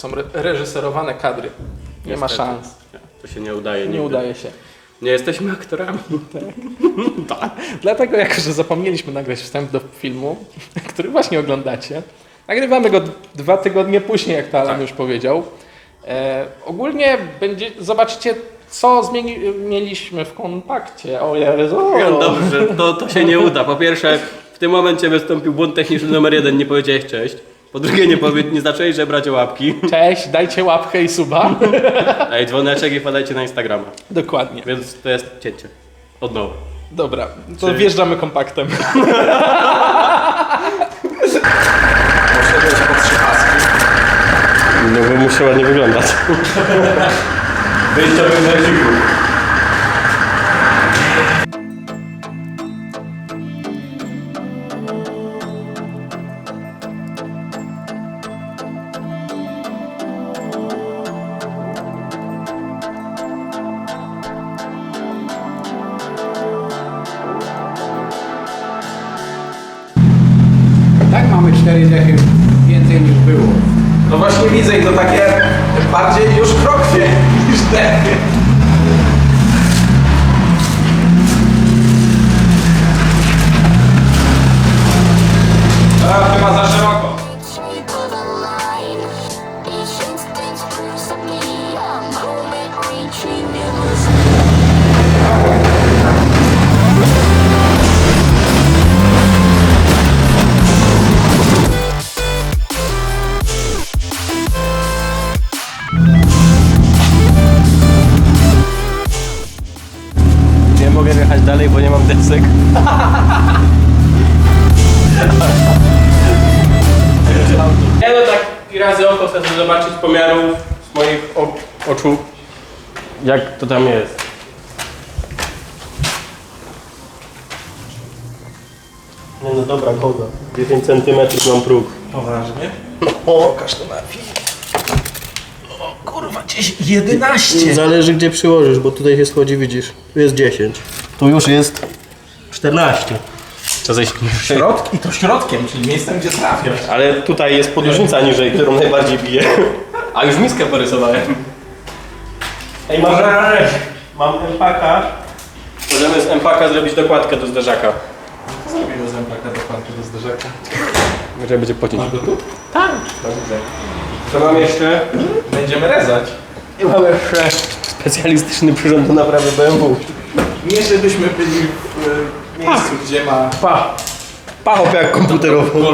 są re- reżyserowane kadry. Nie ma Niestety. szans. To się nie udaje. Nie nigdy. udaje się. Nie jesteśmy aktorami. Dlatego, jako że zapomnieliśmy nagrać wstęp do filmu, który właśnie oglądacie, nagrywamy go dwa tygodnie później, jak to Alan Tak. już powiedział. E, ogólnie będzie, zobaczycie, co zmieni, mieliśmy w kompakcie. O Jezu. No dobrze, to, to się nie uda. Po pierwsze, w tym momencie wystąpił błąd techniczny numer jeden, nie powiedziałeś cześć. Po drugie, nie, powie, nie zaczęłeś żebrać o łapki. Cześć, dajcie łapkę i suba. Ej, dzwoneczek i podajcie na Instagrama. Dokładnie. Więc to jest cięcie. Od nowa. Dobra, to Czyli- wjeżdżamy kompaktem. No bo muszę ładnie wyglądać. Wyjść to bym to tam jest. Nie no dobra, kogo? 10 cm mam próg. Poważnie? Pokaż to na film. O kurwa, 10, 11. Zależy gdzie przyłożysz, bo tutaj się schodzi, widzisz. Tu jest 10. Tu już jest 14. Co ze Środki, i to środkiem, czyli miejscem, gdzie trafiasz. Ale tutaj jest podłużnica niżej, którą najbardziej bije. A już miskę porysowałem. Ej, mam, mam empaka. Możemy z empaka zrobić dokładkę do zderzaka. Co zrobił z MPK dokładnie do zderzaka? Może będzie pociąć. Masz go tu? Tak. Dobrze. Co mam jeszcze? Będziemy rezać. I mam jeszcze specjalistyczny przyrząd do naprawy BMW. Nie, żebyśmy byli w e, miejscu, gdzie ma Pa! Pachop jak komputerowo.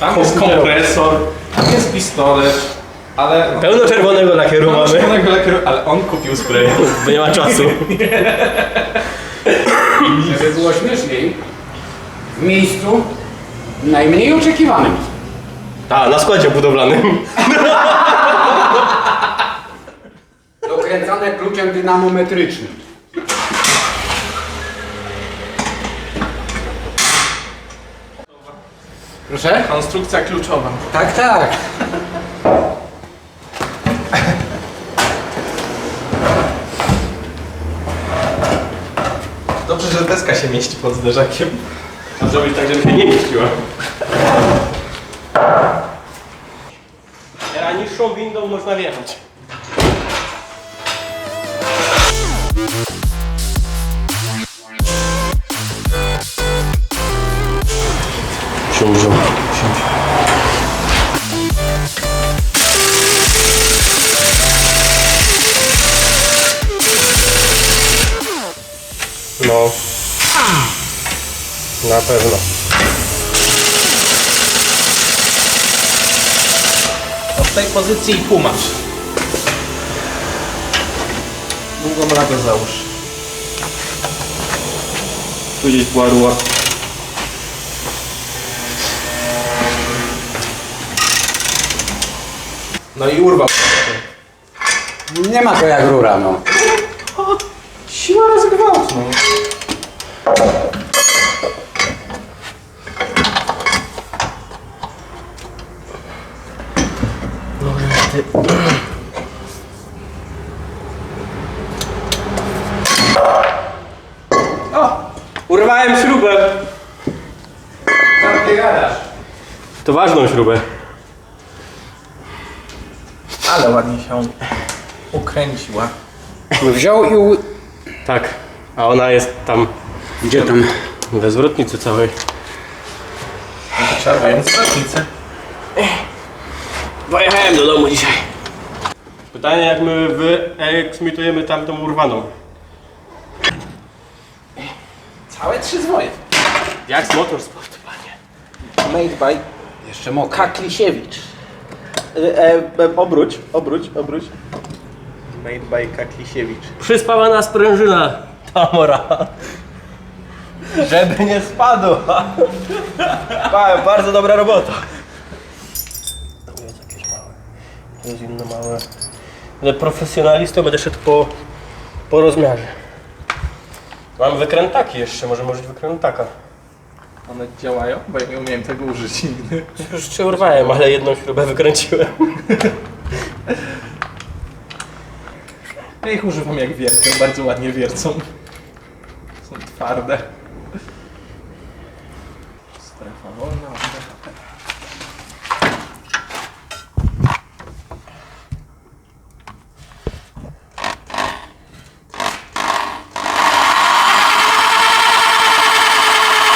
Tam jest kompresor, tam jest pistolet, ale... Pełno czerwonego lakieru mamy, Czerwonego lakieru, ale on kupił spray. bo nie ma czasu. Żeby było śmieszniej, w miejscu najmniej oczekiwanym. A, na składzie budowlanym. Dokręcane kluczem dynamometrycznym. Proszę? Konstrukcja kluczowa. Tak, tak. Deska się mieści pod zderzakiem. A zrobić tak, żeby się nie mieściła. Niższą windą można wjechać. Na pewno. Od tej pozycji i tłumacz. Długą lagę załóż. Tu gdzieś była ruła. No i urwał. Nie ma to jak rura, no. Siła razy gwałt, no. Urwałem śrubę. Co ty gadasz? To ważną śrubę. Ale ładnie się ukręciła. Wziął i u... Tak, a ona jest tam Gdzie tam? we zwrotnicy całej. Trzeba wyjąć zwrotnicę. Pojechałem do domu dzisiaj. Pytanie, jak my wyeksmitujemy tamtą urwaną. Całe trzy zwoje. Jak z motorsport, panie? Made by... Jeszcze mokro. Kaklisiewicz. E, e, e, obróć, obróć, obróć. Made by Kaklisiewicz. Przyspała nas sprężyna. Tamora. Żeby nie spadła. Pa, bardzo dobra robota. Tu jest jakieś małe. Tu jest inne małe. Ale profesjonalistą będę szedł po, po rozmiarze. Mam wykrętaki jeszcze, może użyć wykrętaka. One działają? Bo ja nie umiałem tego użyć nigdy. Już trzy urwałem, ale jedną śrubę wykręciłem. Ja ich używam jak wiercę, bardzo ładnie wiercą. Są twarde.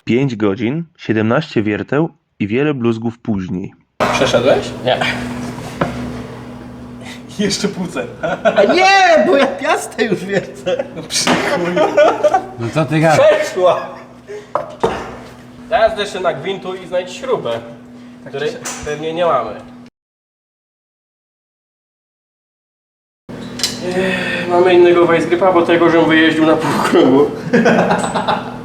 Pięć godzin, 17 wierteł i wiele bluzgów później. Przeszedłeś? Nie. Jeszcze centa. A nie, bo ja piastę już wiercę. No co ty gadasz? Przeszła! Teraz jeszcze na gwintu i znajdź śrubę, której pewnie nie mamy. Eee, Mamy innego Weissgripa, bo tego, żem wyjeździł na półkrugu.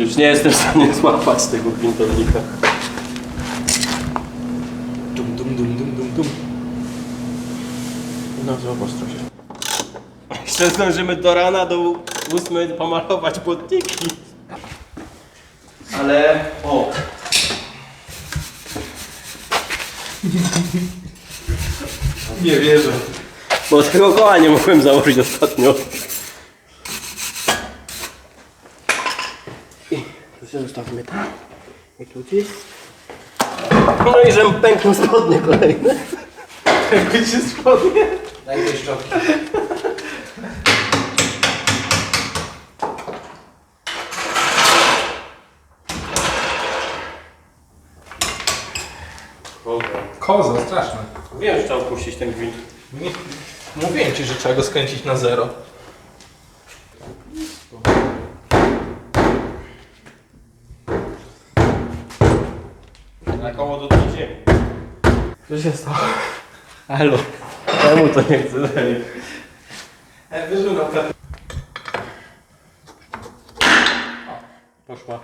Już nie jestem w stanie złapać tego gwintownika. Dum, dum, dum, dum, dum, dum. No, zobacz się. Jeszcze zdążymy do rana, do ósmej pomalować błotniki. Ale... O! Nie wierzę. Bo tego koła nie mogłem założyć ostatnio. I tu się zostawimy tam. No i żem pęknął spodnie kolejne. Będzie spodnie. Daj tej szczotki. Koza, straszne. Wiem, że trzeba opuścić ten gwint. Mówiłem ci, że trzeba go skręcić na zero. Na koło do tej ziemi. Co się stało? Halo. Czemu to nie chce zejść? E, Wyżynął ten. Poszła.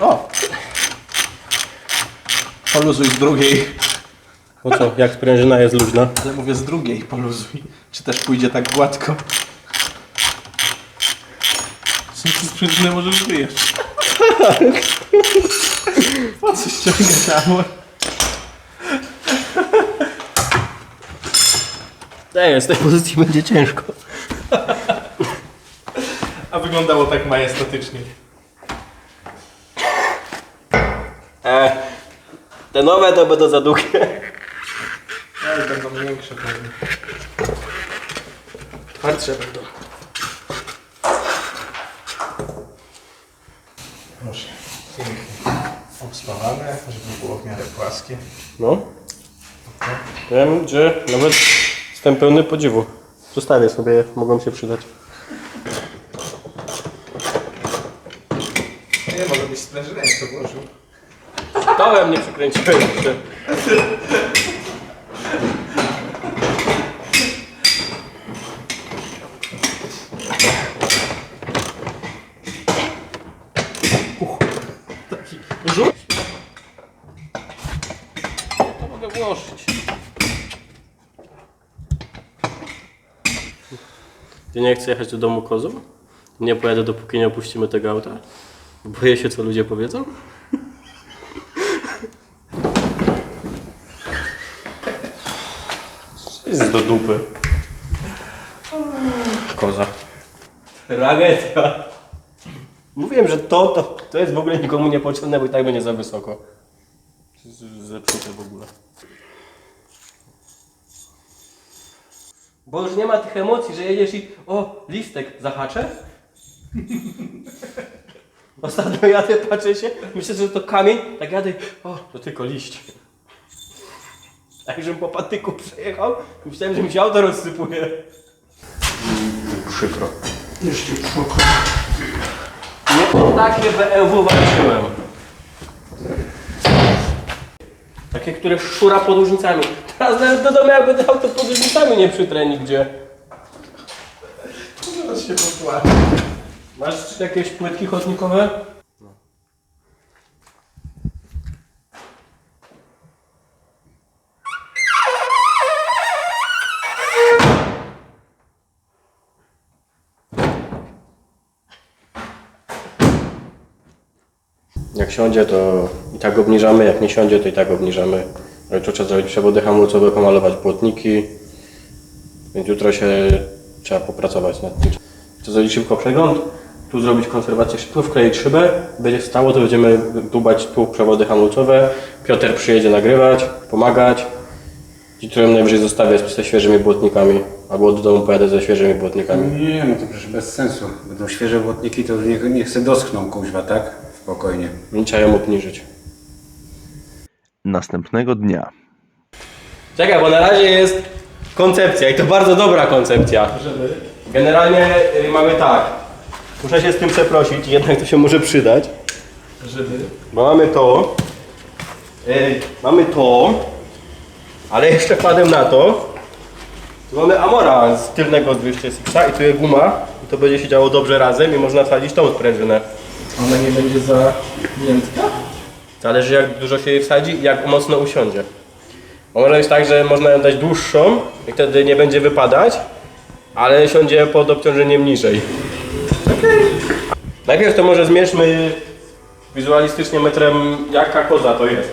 O! Poluzuj z drugiej. Po co? Jak sprężyna jest luźna? Ale mówię z drugiej poluzuj. Czy też pójdzie tak gładko? To sprężynę możesz wyjeść. Po co ściągać amor? Nie, z tej pozycji będzie ciężko. A wyglądało tak majestatycznie. E, te nowe to będą za długie. Ale będą większe pewnie. Twardsze będą. Proszę. Pięknie. Obspawane, żeby było No. Wiem, że nawet jestem pełny podziwu. Zostawię sobie, mogą się przydać. Nie, może byś sprężynę jeszcze włożył. Tołem nie przykręciłem jeszcze. Rzuć. To mogę włożyć. Ty nie chcesz jechać do domu kozą? Nie pojadę dopóki nie opuścimy tego auta. Boję się co ludzie powiedzą. Jest do dupy. Koza. Tragedia. Mówiłem, że to, to, to jest w ogóle nikomu niepotrzebne, bo i tak będzie za wysoko. Zepsute w ogóle. Bo już nie ma tych emocji, że jedziesz i o, listek zahaczę. Ostatnio jadę, patrzę się, myślę, że to kamień, tak jadę, o, to tylko liść. Tak, żebym po patyku przejechał, myślałem, że mi się auto rozsypuje. Przykro. Jeszcze przykro. Nie, takie BMW walczyłem. Takie, które szura podłużnicami. Teraz nawet do domu jakby to auto podłużnicami nie przytrę nigdzie. Zaraz się popłaczę. Masz jakieś płytki chodnikowe? Jak siądzie, to tak obniżamy, jak nie siądzie, to i tak obniżamy. Ale tu trzeba zrobić przewody hamulcowe, pomalować płotniki. Więc jutro się trzeba popracować nad tym. Chcę zrobić szybko przegląd, tu zrobić konserwację szybko, wkleić szybę, będzie stało, to będziemy dubać tu przewody hamulcowe. Piotr przyjedzie nagrywać, pomagać. Jutro najwyżej zostawię ze świeżymi błotnikami, albo do domu pojadę ze świeżymi błotnikami. Nie, no to przecież bez sensu. Będą świeże błotniki, to niech, niech se doschną kuźwa, tak? Spokojnie. Nie trzeba ją obniżyć. Następnego dnia. Czekaj, bo na razie jest koncepcja i to bardzo dobra koncepcja. Generalnie y, mamy tak. Muszę się z tym przeprosić, jednak to się może przydać. Żeby... Bo mamy to. y, mamy to. Ale jeszcze wpadłem na to. Tu mamy Amora z tylnego z 206 i tu jest guma. I to będzie się działo dobrze razem i można wsadzić tą sprężynę. Ona nie będzie za miętka? Zależy jak dużo się jej wsadzi i jak mocno usiądzie. Bo może być tak, że można ją dać dłuższą i wtedy nie będzie wypadać, ale siądzie pod obciążeniem niżej. Najpierw to może zmierzmy wizualistycznie metrem jaka koza to jest.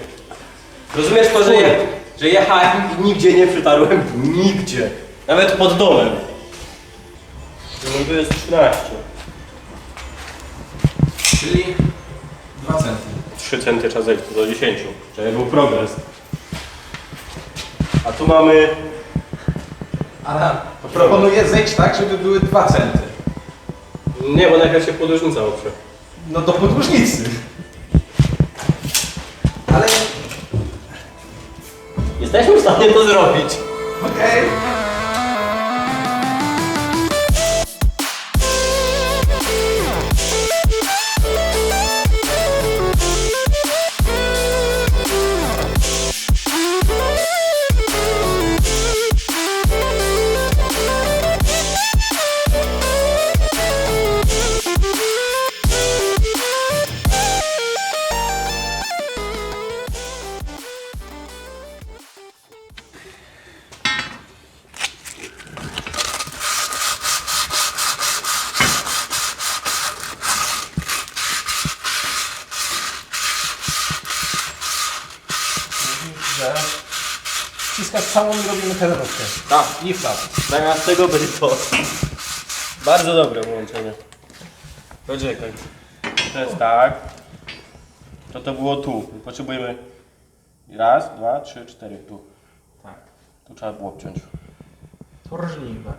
Rozumiesz to, że, je, że jechałem i nigdzie nie przytarłem? Nigdzie. Nawet pod domem. No to jest 13. Czyli 2 centy. 3 centy trzeba zejść do 10, żeby był progres. A tu mamy Ale proponuję zejść tak, żeby były 2 centy. Nie, bo najpierw się podróżnica oprze. No do podłużnicy. Ale Jesteśmy w stanie to zrobić. okej. Całą i robimy terrorówkę. Tak. I flap. Zamiast tego będzie to. Bardzo dobre połączenie. Poczekaj. To jest tak. To to było tu. Potrzebujemy raz, dwa, trzy, cztery. Tu. Tak. Tu trzeba było obciąć. To możliwe.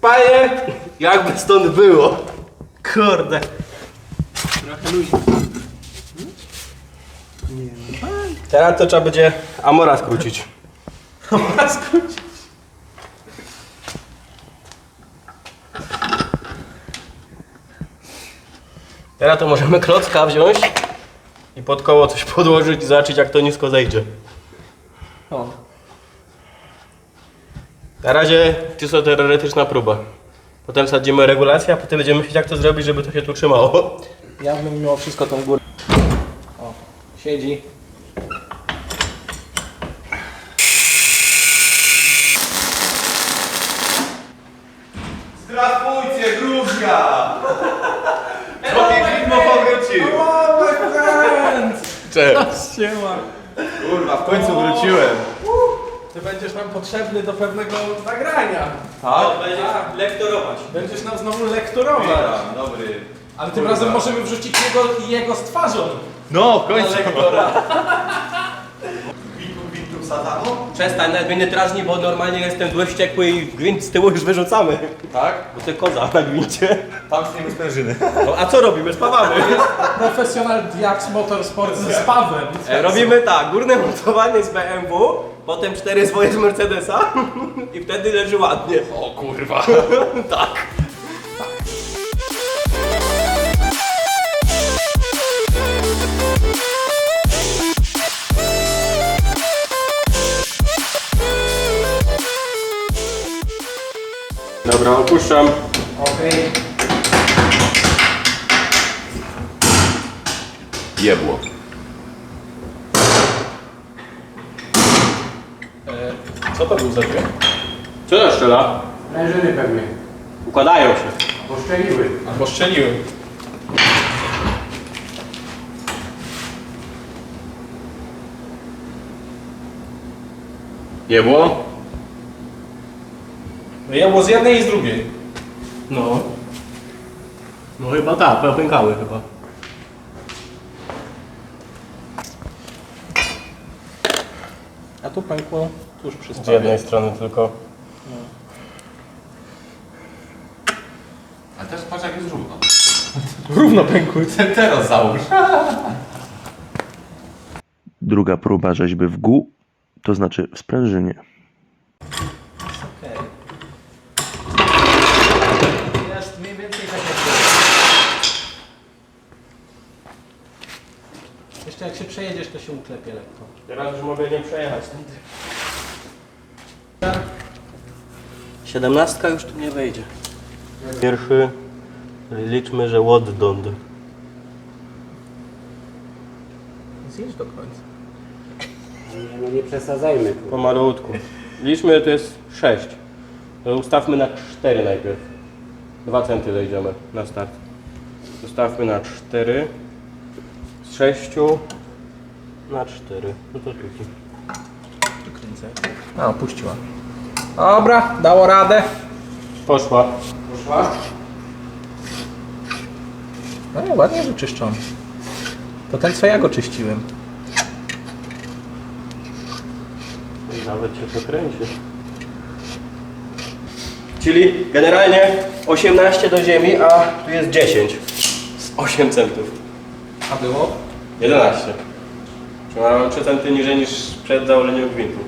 Panie, jakby stąd było. Kurde. Teraz to trzeba będzie Amora skrócić. Amora skrócić. Teraz to możemy klocka wziąć i pod koło coś podłożyć i zobaczyć jak to nisko zejdzie. O. Na razie czysto teoretyczna próba. Potem sadzimy regulację, a potem będziemy myśleć jak to zrobić, żeby to się tu trzymało. Ja bym mimo wszystko tą górę. O, siedzi. Zdrawujcie, Gruzja! Człowiek widmo powrócił! Cześć. Kurwa, w końcu wróciłem. ty będziesz nam potrzebny do pewnego nagrania. Tak? Będziesz lektorować. Będziesz nam znowu lekturować. Dobry. Ale tym razem możemy wrzucić jego, jego z twarzą. No, w końcu. Przestań, nawet mnie nie drażni, bo normalnie jestem zły wściekły i gwint z tyłu już wyrzucamy. Tak? Bo to koza na gwincie. Tam z niego sprężyny. No, a co robimy? Spawamy. Profesjonal Diax Motorsport ze spawem. E, Robimy tak, górne montowanie z BMW, potem cztery swoje z Mercedesa i wtedy leży ładnie. O kurwa. Tak. Dobra, opuszczam. Jebło. Co to był za dźwięk? Co to strzela? Sprężyny pewnie. Układają się. Poszczeliły. Albo strzeliłem. Jebło? No ja było z jednej i z drugiej. No. No chyba tak, popękały chyba. A tu pękło tuż przy Z jednej strony tylko. A też patrz jak jest równo. Równo pękły. Ten teraz załóż. Druga próba rzeźby w GU, to znaczy w sprężynie. Jest mniej więcej tak jak Jeszcze jak się przejedziesz, to się uklepie lekko. Teraz już mogę nie przejechać tędy. Siedemnastka już tu nie wejdzie. Pierwszy liczmy, że dond. Zjedź do końca. Nie, no nie przesadzajmy. tu. Pomalutku. Liczmy, to jest 6. To ustawmy na 4 najpierw. 2 centy dojdziemy na start. Ustawmy na 4. Z 6 na 4. No to tutaj. Tu kręcę. A, opuściła. Dobra, dało radę. Poszła. No nie, ładnie wyczyszczony. To ten, co ja go czyściłem. I Nawet się pokręci. Czyli generalnie 18 do ziemi, a tu jest 10. Z 8 centów. A było? 11. Mamy 3 centy niżej niż przed założeniem gwintu.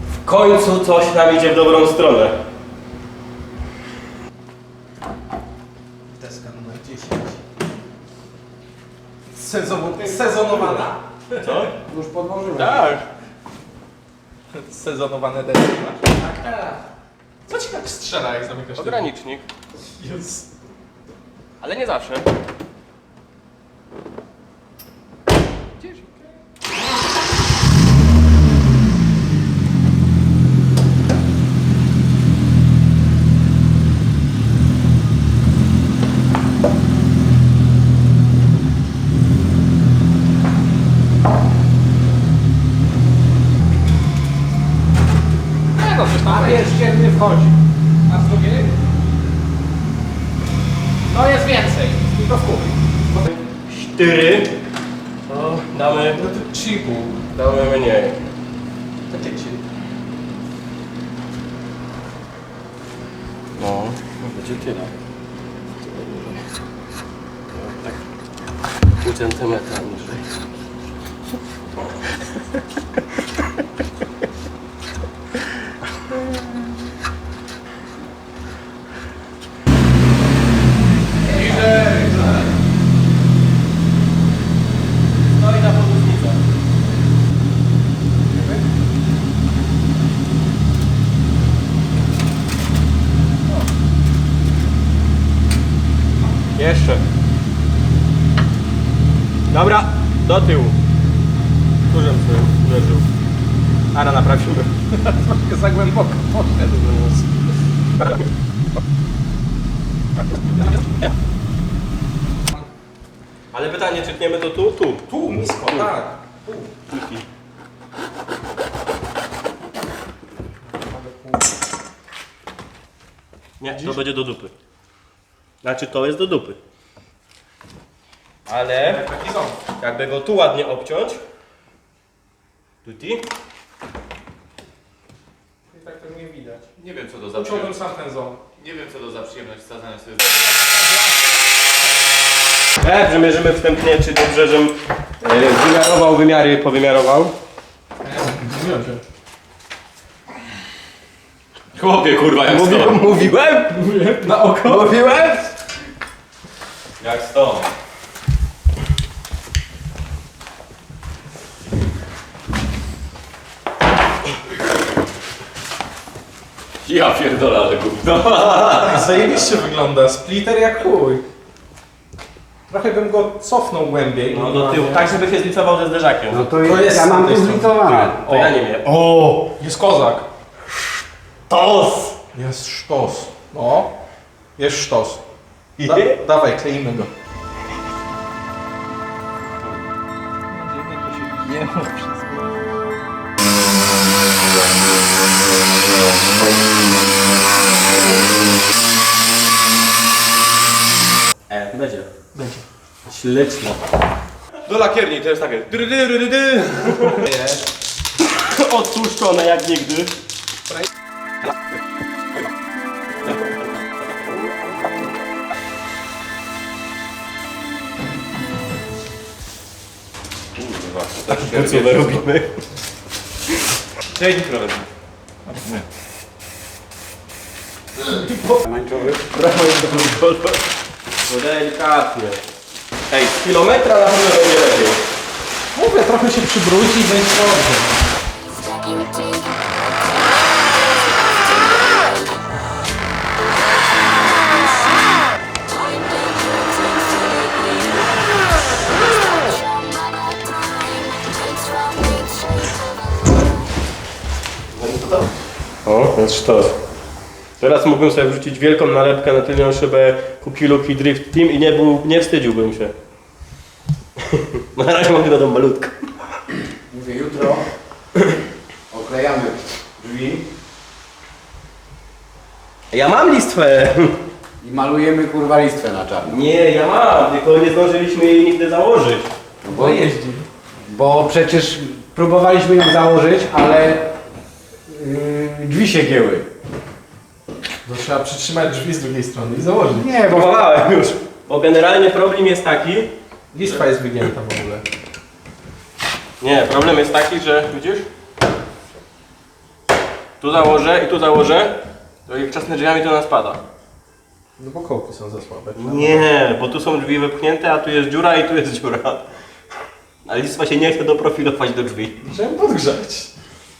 W końcu coś nam idzie w dobrą stronę. Deska numer 10. Sezon, sezonowana. Co? Już podłożyłem. Tak. Sezonowane deski masz. Tak. Co ci tak strzela, jak zamykasz Ogranicznik. Jezus. Ale nie zawsze. Nie no, coś tam A wchodzi. A z drugiej? No jest więcej. Tylko w kupi. 4. To damy, No to 3,5. damy mniej. Jeszcze. Dobra, do tyłu. Dużym sobie uderzył. Ara, napraw się. Troszkę za głęboko poszedł. Ale pytanie, czy tniemy to tu? Tu. Tu, nisko, tak. Tu. Nie, to będzie do dupy. Znaczy to jest do dupy. Ale Taki jakby go tu ładnie obciąć. Tuti. I tak to nie widać. Nie wiem co to za Uciąłbym przyjemność. sam ten ząb. Nie wiem co to za przyjemność wsadzania sobie. E, przymierzymy wstępnie, czy dobrze, żem e, wymiarował wymiary, powymiarował. Się. Chłopie kurwa jak Mówi, mówiłem? Na oko? Mówiłem? Jak stąd. Ja pierdolę, ale gówno. Zajebiście wygląda. Splitter jak chuj. Trochę bym go cofnął głębiej. No do tyłu, tak żeby się zlicował ze zderzakiem. No to, To jest, ja mam tu zlitowane. To ja nie wiem. O, jest kozak. Tos! Jest sztos. No, jest sztos. Da, dawaj, kleimy go. E, będzie. Będzie. Śliczne. Do lakierni to jest takie. Dry, dry, dry, dry. Odtłuszczone jak nigdy. Kurwa, to też To co my robimy? Cześć królewny. Mańczowy. Brawo jest do kolor. No delikatnie. Ej, z kilometra na pewno będzie lepiej. Mówię, trochę się przybróci i będzie dobrze. O, jest sztos. Teraz mógłbym sobie wrzucić wielką nalepkę na tylną szybę Kuki Luki Drift Team i nie, był, nie wstydziłbym się. Na razie mogę dodać malutko. Mówię, jutro oklejamy drzwi Ja mam listwę! i malujemy kurwa listwę na czarno. Nie, ja mam, tylko nie zdążyliśmy jej nigdy założyć. Bo, jeździ. bo przecież próbowaliśmy ją założyć, ale drzwi się gięły. To trzeba przytrzymać drzwi z drugiej strony i założyć. Nie, bo Próbowałem już. Bo generalnie problem jest taki... Listwa jest wygięta w ogóle. Nie, problem jest taki, że widzisz? Tu założę i tu założę, to jak czasne drzwiami to nas pada. No bo kołki są za słabe. Nie, bo tu są drzwi wypchnięte, a tu jest dziura i tu jest dziura. A listwa się nie chce doprofilować do drzwi. Chciałem podgrzać.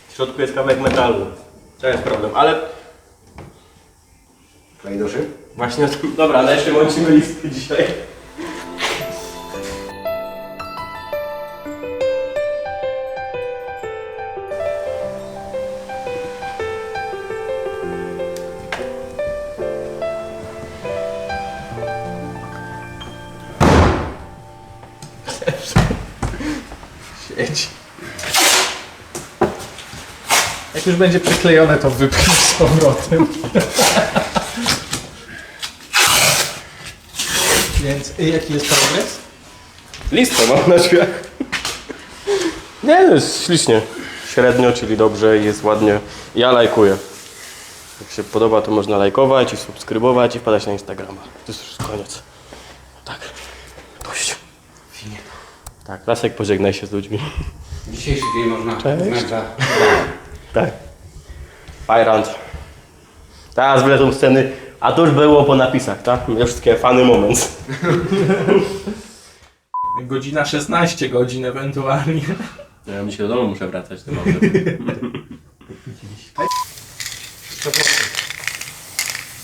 W środku jest kawałek metalu. To jest problem, ale klej do szyb. właśnie... o tym- Dobra, ale jeszcze łączymy listy dzisiaj. Już będzie przyklejone, to wypchnij z powrotem. Więc y, jaki jest progres? Listwę mam na drzwiach. Nie, no jest ślicznie. Średnio, czyli dobrze i jest ładnie. Ja lajkuję. Jak się podoba, to można lajkować i subskrybować i wpadać na Instagrama. To jest już koniec. Tak. Dość. Tak, Lasek pożegnaj się z ludźmi. Dzisiejszy dzień można uznać za Tak. Fajrant. Teraz wlecą sceny, a to już było po napisach, tak? Już takie fany moment. Godzina 16 godzin ewentualnie. Ja mi się do domu muszę wracać. To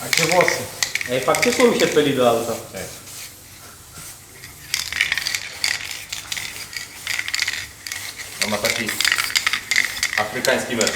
A gdzie włosy? Ej, faktycznie mi się pyli do auta. On ma taki Африканский метод.